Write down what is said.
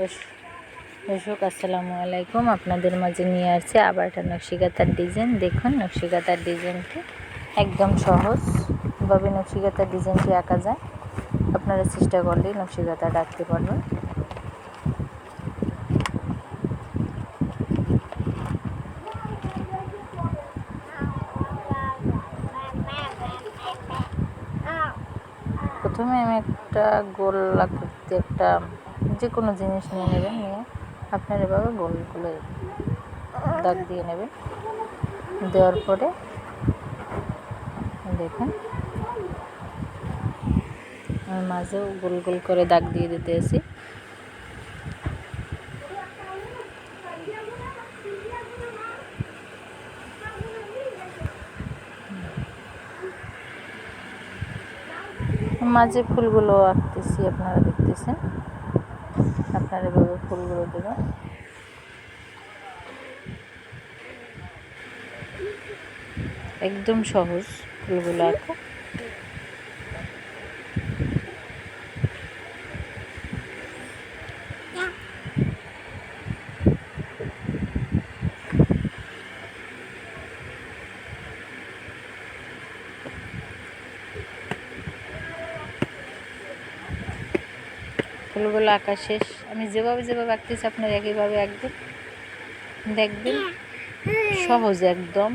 দর্শ- দর্শক আসসালামু আলাইকুম। আপনাদের মাঝে নিয়ে আসছে আবার একটা নকশিকাতার ডিজাইন। দেখুন, নকশিকাতার ডিজাইনটি একদম সহজভাবে নকশিকাতার ডিজাইনটি আঁকা যায়। আপনারা চেষ্টা করলেই নকশিকাতা ডাকতে পারবেন। প্রথমে আমি একটা গোল আকৃতি একটা যে কোনো জিনিস নিয়ে নেবেন, নিয়ে আপনার এভাবে গোল করে দাগ দিয়ে নেবেন। দেওয়ার পরে দেখুন মাঝেও গোল গোল করে দাগ দিয়ে দিতে মাঝে ফুলগুলো আঁকতেছি আপনারা দেখতেছেন। আপনারা এভাবে ফুলগুলো দেবেন। একদম সহজ ফুলগুলো আঁকা। ফুলগুলো আঁকা শেষ। আমি যেভাবে যেভাবে আঁকতেছি আপনারা একইভাবে আঁকবেন। দেখবেন? সহজ একদম।